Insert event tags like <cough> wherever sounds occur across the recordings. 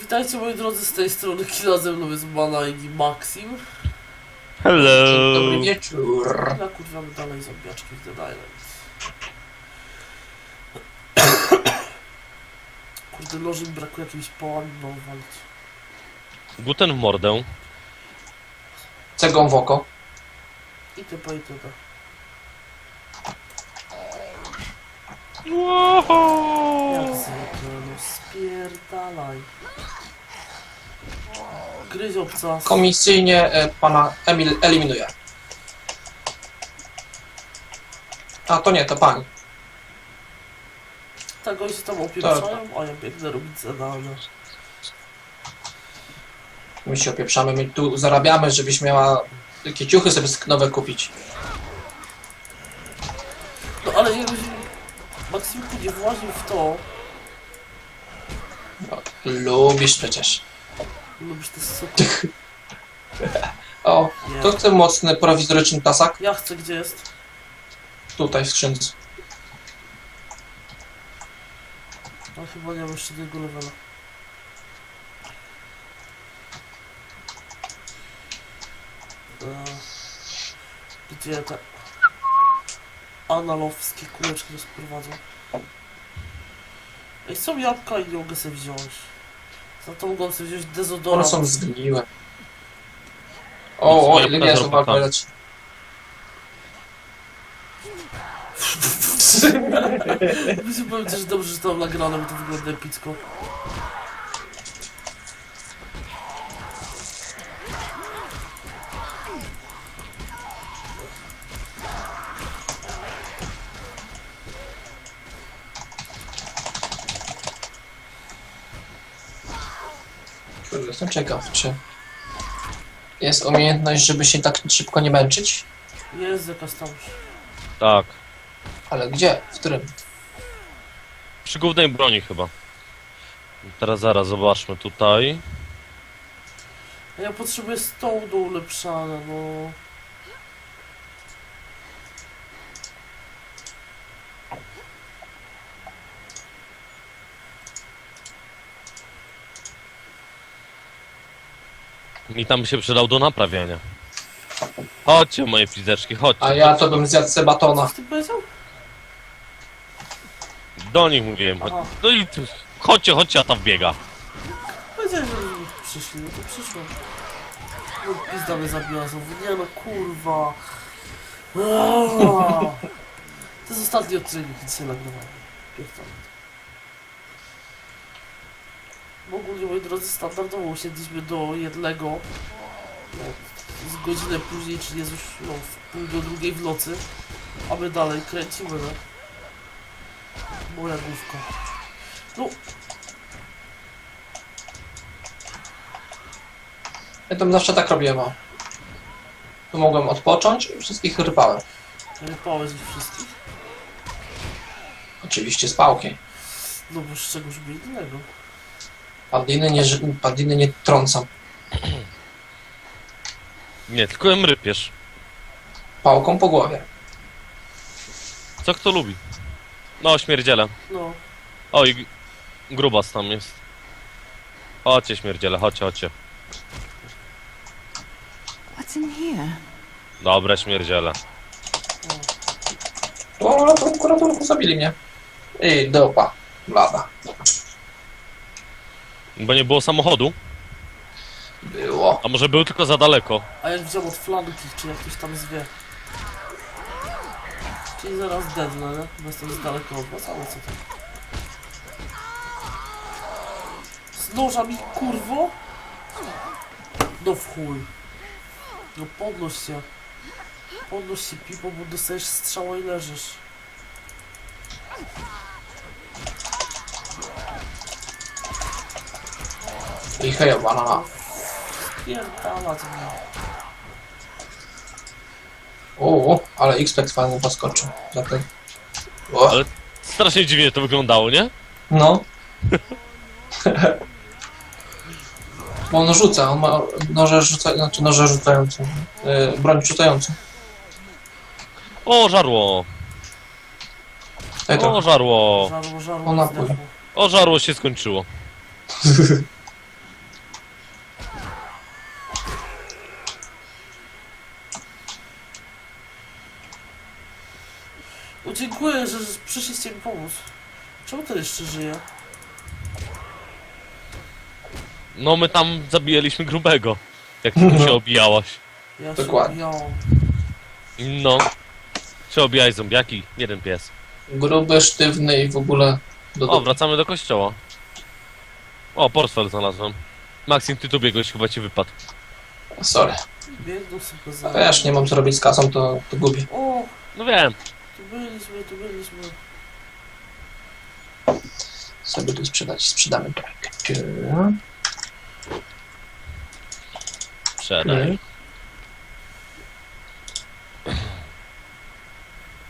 Witajcie moi drodzy z tej strony Kila ze mną jest Mana i Maxim. Dzień Hello! dobry wieczór. Ja kurwiamy dalej zombiaczki w Dead Island. <coughs> Kurde, noży mi brakuje no walić. Guten w mordę. Cegą w oko. I typa i typa. Jak zwykle, no spierdalaj. Gryź obcas. Komisyjnie e, pana Emil eliminuje. A to nie, to pani. Tak, oni się tam opieprzają, a ja biegnę robić zadania. My się opieprzamy, my tu zarabiamy, żebyś miała takie ciuchy sobie nowe kupić. No ale jakbyś Maksymku nie właził w to, No, lubisz przecież. Lubisz te suki. O, Nie. to chce mocny prowizoryczny tasak. Ja chcę, gdzie jest? Tutaj w skrzynce. No chyba nie mam jeszcze tego levela. Eee, Gdzie te analowskie kuleczki rozprowadzą? Ej, są jabłka i mogę sobie wziąć. Za to mogą sobie wziąć One dezodorant. są zgniłe. O, o, ile Jabłka jest z robakami. leci. <laughs> Muszę powiedzieć, że dobrze, że to mam nagrane, bo to wygląda epicko. Jestem ciekaw, czy jest umiejętność, żeby się tak szybko nie męczyć? Jest jakaś tam... Tak. Ale gdzie? W którym? Przy głównej broni chyba. Teraz zaraz zobaczmy tutaj. Ja potrzebuję stołu do ulepszania, no... Mi tam się przydał do naprawiania. Chodźcie moje fizeczki, chodźcie. A ja to bym zjadł se batona. Coś ty powiedział? Do nich mówiłem. Chodź. No i tu. Chodźcie, chodźcie, a tam biega. Powiedziałem, że nie przyszli, no to przyszło. No pizda mnie zabiła znowu, nie no kurwa. Aaaa. To jest ostatni odcinek, jaki dzisiaj nagrywałem. Pierdolę. W ogóle, moi drodzy, standardowo usiedliśmy do jednego. No, z godzinę później, czyli jest już no, w pół do drugiej w nocy. A my dalej kręcimy, no. Moja główka. No, Ja tam zawsze tak robiłem. o. Tu mogłem odpocząć i wszystkich rwałem. Rypałeś ich wszystkich? Oczywiście z pałki. No bo z czegoś by innego. Padliny nie, ży- padliny nie trącam. Nie, tylko em rypiesz. Pałką po głowie. Co kto lubi? No, śmierdziele. No, Oj, g- grubas tam jest. Chodźcie, śmierdziele, chodźcie, chodźcie. What's in here? Dobre śmierdziele. O, to kuratorku zabili mnie. I dopa. Blada. Bo nie było samochodu, Było. a może był tylko za daleko. a jak wziął od flanki, czy jak ktoś tam zwie. Czyli zaraz dednę, nie? Bo jestem z daleko od was, ale co to? Z noża mi kurwo? No w chuj. No podnoś się. Podnoś się pipo, bo dostajesz strzała i leżysz. I hejo, banana. Pierdalać mnie. O, ale X-Pect fajnie poskoczył. Za ten. O, Ale strasznie dziwnie to wyglądało, nie? no. <laughs> Bo on rzuca, on ma noże rzuca, znaczy noże rzucające. Yy, broń rzucającą. O, żarło! Daj O, to. żarło! Żarło, żarło, O, napój. zdechło. O, żarło się skończyło. <laughs> dziękuję, że że przyszliście mi pomóc. Czemu to jeszcze żyje? No my tam zabijaliśmy grubego. Jak ty tu <laughs> się obijałaś. Ja Dokładnie. No. Czy obijałeś zombiaki? Jeden pies. Gruby, sztywny i w ogóle do O, dupy. wracamy do kościoła. O, portfel znalazłem. Maxim, ty tu biegłeś, chyba ci wypadł. Sorry. Biegną sobie za... A wiesz, nie mam co robić z kasą, to, to gubię. O, No wiem. Tu byliśmy, tu byliśmy. Sobie tu sprzedać, sprzedamy. Sprzedaj.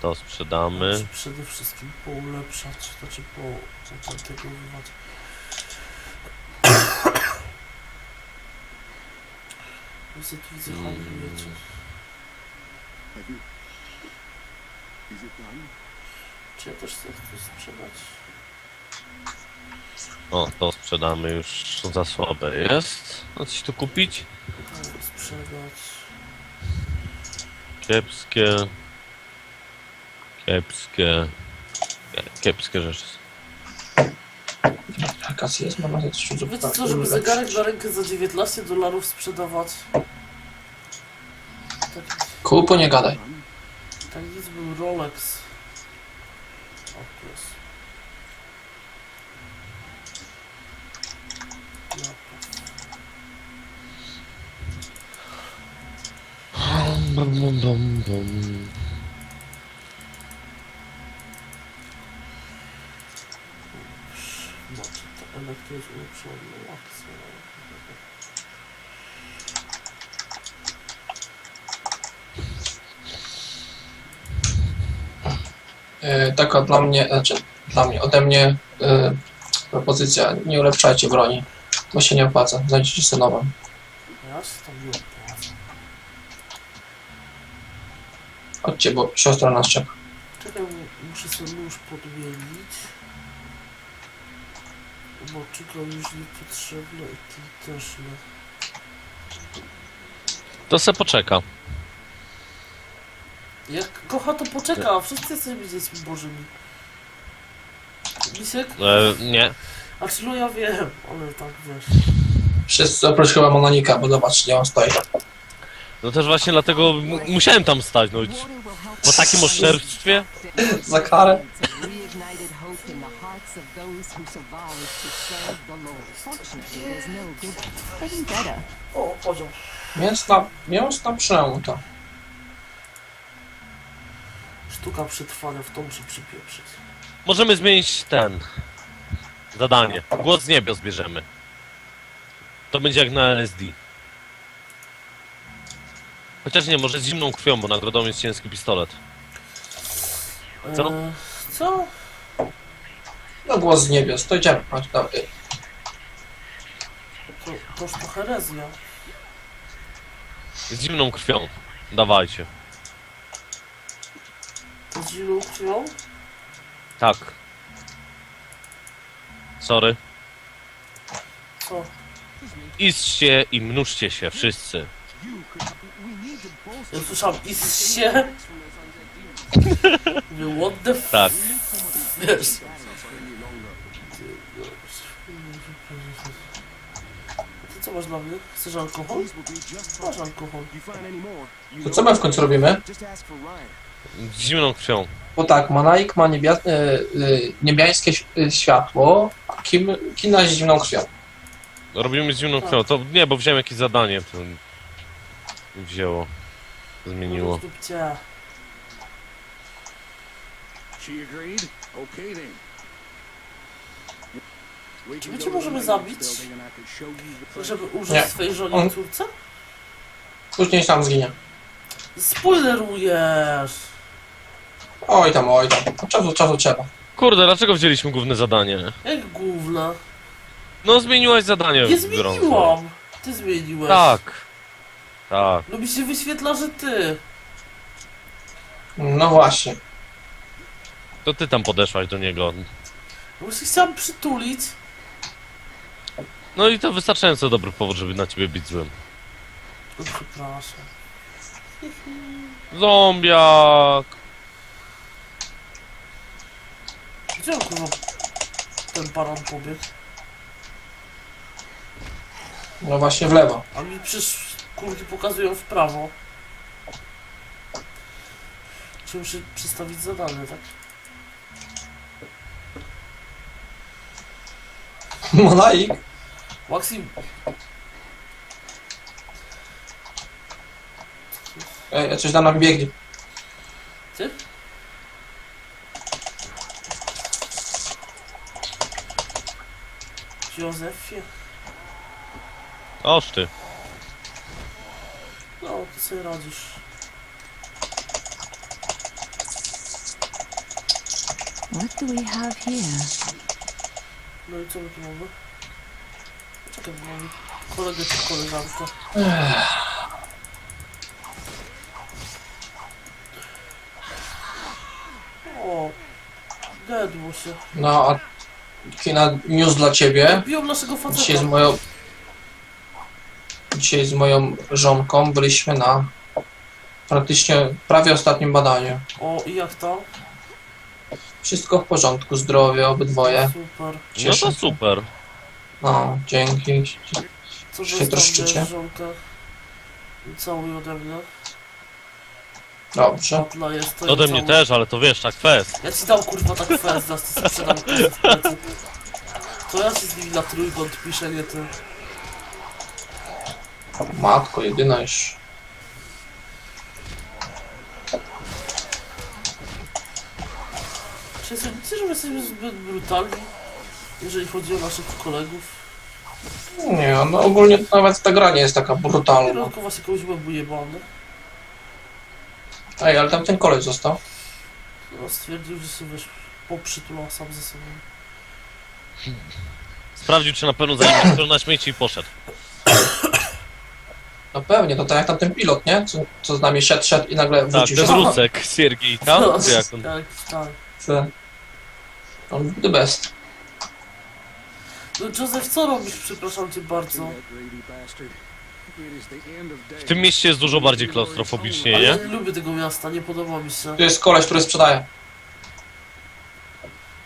To sprzedamy. Muszę przede wszystkim poulepszać, znaczy po... zaczertygowywać. <coughs> Widzę, tu widzę, handlujecie. Have you? Is it done? Czy ja też chcę coś sprzedać? O, to sprzedamy już za słabe jest. No coś tu kupić? Tak, sprzedać. Kiepskie. Kiepskie. Nie, kiepskie rzeczy. Kasy jest, mam na coś Wiecie co, żeby zegarek na rękę za 19 dolarów sprzedawać? Tak, Kupu nie gadaj. Done? tak nic był Rolex. O, tu jest. Bum, bum, bum, bum. No, to elektro jest ulepszone, akcja. E, taka dla mnie, znaczy dla mnie, ode mnie e, propozycja, nie ulepszajcie broni. To się nie opłaca, znajdziecie sobie nową. Chodźcie, bo siostra nas czeka. Czekaj, mu- muszę sobie nóż podmienić. Moczyka już niepotrzebne i ty też nie. To se poczeka. Jak kocha to poczeka, wszyscy jesteśmy dziećmi bożymi. Misiek? E, nie. A czy no ja wiem, ale tak wiesz. Wszyscy oprócz chyba Mononika, bo zobacz, nie on stoi. No też właśnie dlatego mu- musiałem tam stać, no. Po takim oszczerstwie? <laughs> Za karę? reignited hope in the hearts of those who survived to serve the Lord. Fortunately, there's no good vendetta. O, poziom. Mięsna, mięsna przemęta. Sztuka przetrwania w tą, czy przypieprzyć. Możemy zmienić ten. Zadanie. Głos z niebios bierzemy. To będzie jak na LSD. Chociaż nie, może z zimną krwią, bo nagrodą jest ciężki pistolet. Co? E, co? No głos z niebios, to idziemy. Chodź, dawaj. To, toż to herezja. Z zimną krwią. Dawajcie. To z krwią? Tak. Sorry. Co? Idźcie i mnóżcie się wszyscy. To. Ja słyszałem is się. Mówię, what the f... Tak. Wiesz. Ty co masz dla mnie? Chcesz alkohol? Masz alkohol. To co my w końcu robimy? Z zimną krwią. Bo tak, Monaik ma niebia, y, y, niebiańskie ś- y, światło, a Kim, Kina zimną krwią. Robimy z zimną krwią. To nie, bo wziąłem jakieś zadanie. To wzięło. Zmieniło. Zdupcie. She agreed? Okay then. We Czy can my go cię to możemy the zabić? maintenance building and I can show you the Żeby użyć Nie. swojej żonie On- córce? Później sam zginie. Spoilerujesz! Oj tam, oj tam. Od czasu do czasu trzeba. Kurde, dlaczego wzięliśmy główne zadanie? Jak główna. No zmieniłaś zadanie Nie w brązu. zmieniłam! Ty zmieniłeś. Tak. Tak. No mi się wyświetla, że ty. No właśnie. To ty tam podeszłaś do niego. Bo się chciałam przytulić. No i to wystarczająco dobry powód, żeby na ciebie być złym. No przepraszam. Zombiak! Gdzie on kurwa ten paran pobiegł? No właśnie w lewo. A mi przecież kulki pokazują w prawo. Czy muszę przedstawić zadanie, tak? <laughs> Monaik. Maxim, Ej, coś tam nam biegnie. ty? Józefie? Oż ty. No, ty sobie radzisz. What do we have here? No i co my tu mamy? Czekaj, bo mamy kolegę czy koleżankę. O, dedło się. No, a kina news dla ciebie. Biją naszego faceta. Dzisiaj z moją... Dzisiaj z moją żonką byliśmy na praktycznie prawie ostatnim badaniu. O, i jak to? Wszystko w porządku, zdrowie, obydwoje. Super. No Cieszę to się. super. No, dzięki. Co Się troszczycie? żonkę? Całuj ode mnie. Dobrze. Patla jest to. Ode mnie też, ale to wiesz, tak fest. Ja ci dam kurwa tak fest, zaraz ty sobie sprzedam kasę w plecy. To ja się z nimi na trójkąt piszę, nie ty. Matko, jedyna już. Czy sądzicie, że my jesteśmy zbyt brutalni, jeżeli chodzi o naszych kolegów? Nie, no ogólnie to nawet ta gra nie jest taka brutalna. Kierunku właśnie kogoś łeb ujebany. Ej, ale tam ten koleś został. No stwierdził, że sobie wiesz, poprzytulał sam ze sobą. Sprawdził, czy na pewno zajmie na śmieci i poszedł. No pewnie, to tak jak tam ten pilot, nie? Co, co z nami szedł, szedł i nagle Tak, wrócił ten się. Rusek, Siergiej, tam? No, Czy jak on? tak, tak. Co? On the best. No Józef, co robisz, przepraszam cię bardzo? W tym mieście jest dużo bardziej klaustrofobicznie, Ale ja nie? nie lubię tego miasta, nie podoba mi się. Tu jest koleś, który sprzedaje.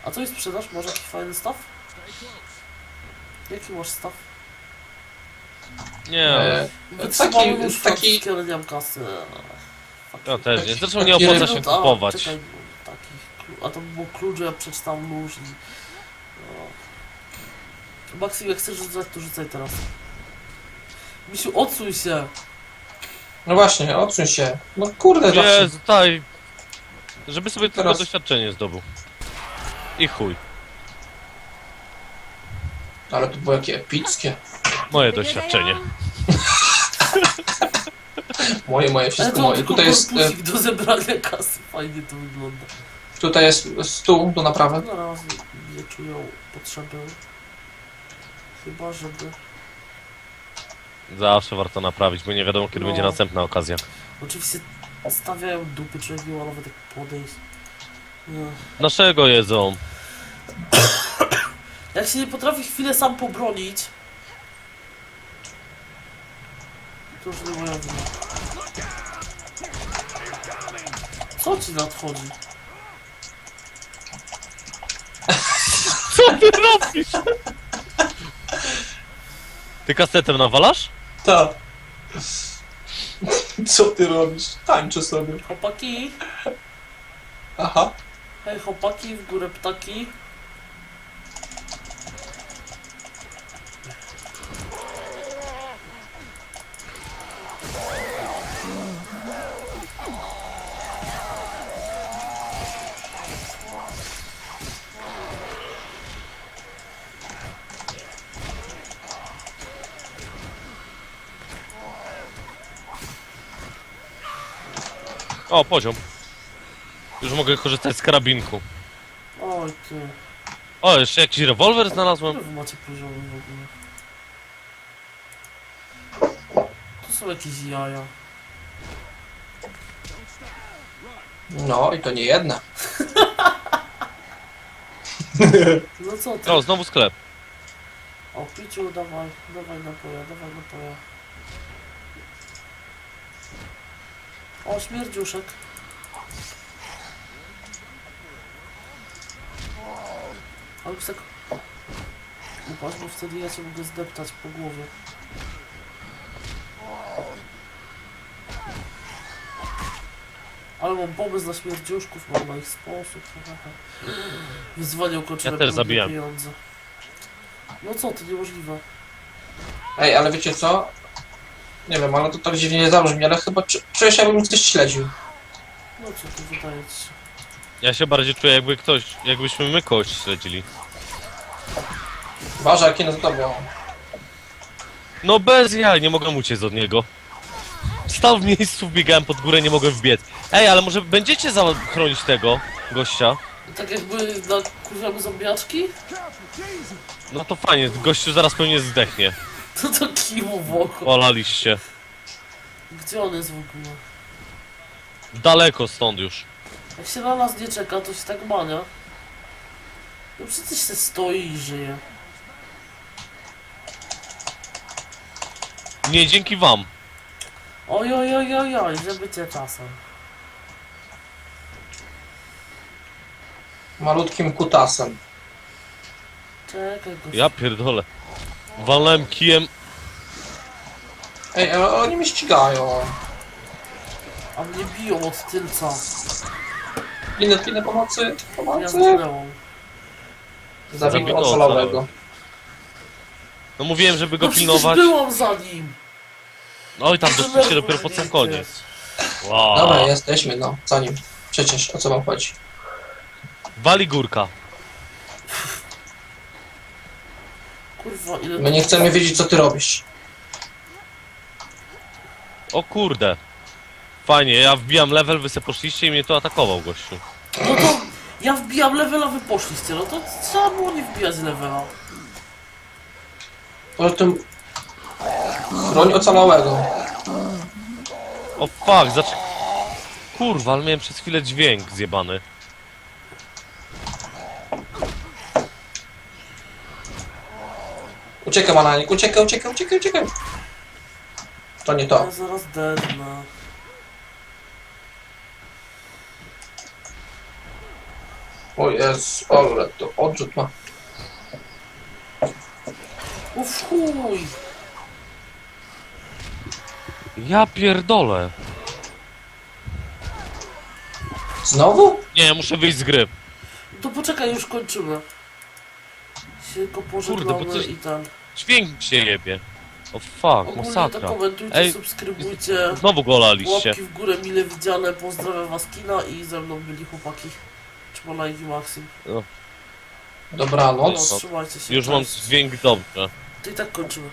A to jest sprzedaż? Może jakiś fajny staw? Jaki masz staw? Nie, E, Wytrzymały taki, nóż taki, francuski, ale nie mam kasy. Fuck ja też nie. Zresztą nie opłaca się kupować. Czekaj, taki, a to było klucz, że ja przeczytałem nóż i... No. Maxim, jak chcesz rzucać, to rzucaj teraz. Misiu, odsuń się! no właśnie, odsuń się. No kurde, zawsze. Jezu, taj. Żeby sobie tylko Teraz- doświadczenie zdobył. I chuj. Ale to było jakie epickie. Moje doświadczenie. <laughs> Moje, moje, Ale wszystko to moje. tylko Tutaj jest, e, korpusik do zebrania kasy, fajnie to wygląda. tutaj jest stół do naprawy. Na razie nie czują potrzeby. Chyba, żeby... Zawsze warto naprawić, bo nie wiadomo kiedy No. będzie następna okazja. Oczywiście stawiają dupy, nie ma nawet jak podejść. Nie. Naszego jedzą. <coughs> Jak się nie potrafi chwilę sam pobronić, to już nie moja wina. Co ci nadchodzi? Co ty robisz? Ty kastetem nawalasz? Tak. Co ty robisz? Tańczę sobie. Chłopaki, Aha. hej chłopaki, w górę ptaki. O, poziom. Już mogę korzystać z karabinku. Oj ty, O, jeszcze jakiś rewolwer znalazłem. ile wy macie poziomy w ogóle? To są jakieś jaja. No i to nie jedna. <laughs> No co ty? O, znowu sklep. O, piciu, dawaj, dawaj napoja, dawaj napoja. O, śmierdziuszek. Ale tak... Upatrz, bo wtedy ja cię mogę zdeptać po głowie. Ale mam pomysł na śmierdziuszków, mam na ich sposób. Wyzwanie ukończone Ja też zabijam. pieniądze. No co, to niemożliwe. Ej, ale wiecie co? Nie wiem, ale to tak dziwnie nie zabrzmi, ale chyba czu- czuję się jakbym ktoś śledził. No co tu wydaje ci się? Ja się bardziej czuję jakby ktoś, jakbyśmy my kogoś śledzili. Uważaj, jakie za tobą. No bez jaj, nie mogę uciec od niego. Stał w miejscu, biegałem pod górę, nie mogę wbiec. Ej, ale może będziecie za- chronić tego gościa? Tak jakby na kurwiamy zombiaczki? No to fajnie, gościu zaraz pewnie zdechnie. To to kimu w oko. Olaliście. Gdzie on jest w ogóle? Daleko stąd już. Jak się na nas nie czeka, to się tak mania. No przecież się stoi i żyje. Nie dzięki wam. Oj, oj, oj, oj, oj, żeby cię czasem. Malutkim kutasem. Czekaj go. Ja pierdolę. Walnąłem kijem. Ej, ale oni mnie ścigają. A mnie biją od tylca. Inne, inne pomocy, Ja pomocy. zginęłam. Ocalałego. No mówiłem, żeby go No przecież pilnować. byłam za nim! Oj, tam doszliście dopiero po sam koniec. Wow. Dobra, jesteśmy, no, za nim. Przecież, o co wam chodzi? Wali górka. Kurwa, ile... My nie chcemy wiedzieć, co ty robisz. O kurde. Fajnie, ja wbijam level, wy se poszliście i mnie to atakował gościu. No to... Ja wbijam levela, wy poszliście, no to trzeba było nie wbijać levela. Poza tym... Broń ocalałego. O fuck, zacz... Kurwa, ale miałem przez chwilę dźwięk zjebany. Uciekaj, Mananik, uciekaj, uciekaj, uciekaj, uciekaj. To nie Ja to. zaraz dednę. O jest, ale to odrzut ma. Uf chuj! Ja pierdolę. Znowu? Nie, muszę wyjść z gry. To poczekaj, już kończymy. Się tylko Kurde, bo pożegnamy coś- i ten. Dźwięk się jebie. O fuck, Ogólnie to masakra. komentujcie, Ej, subskrybujcie. Znowu go olaliście. Łapki w górę mile widziane, pozdrawiam was kina i ze mną byli chłopaki. Czmona i Maxim. No, Dobranoc. trzymajcie się. Już mam cześć. dźwięk dobrze. To i tak kończymy.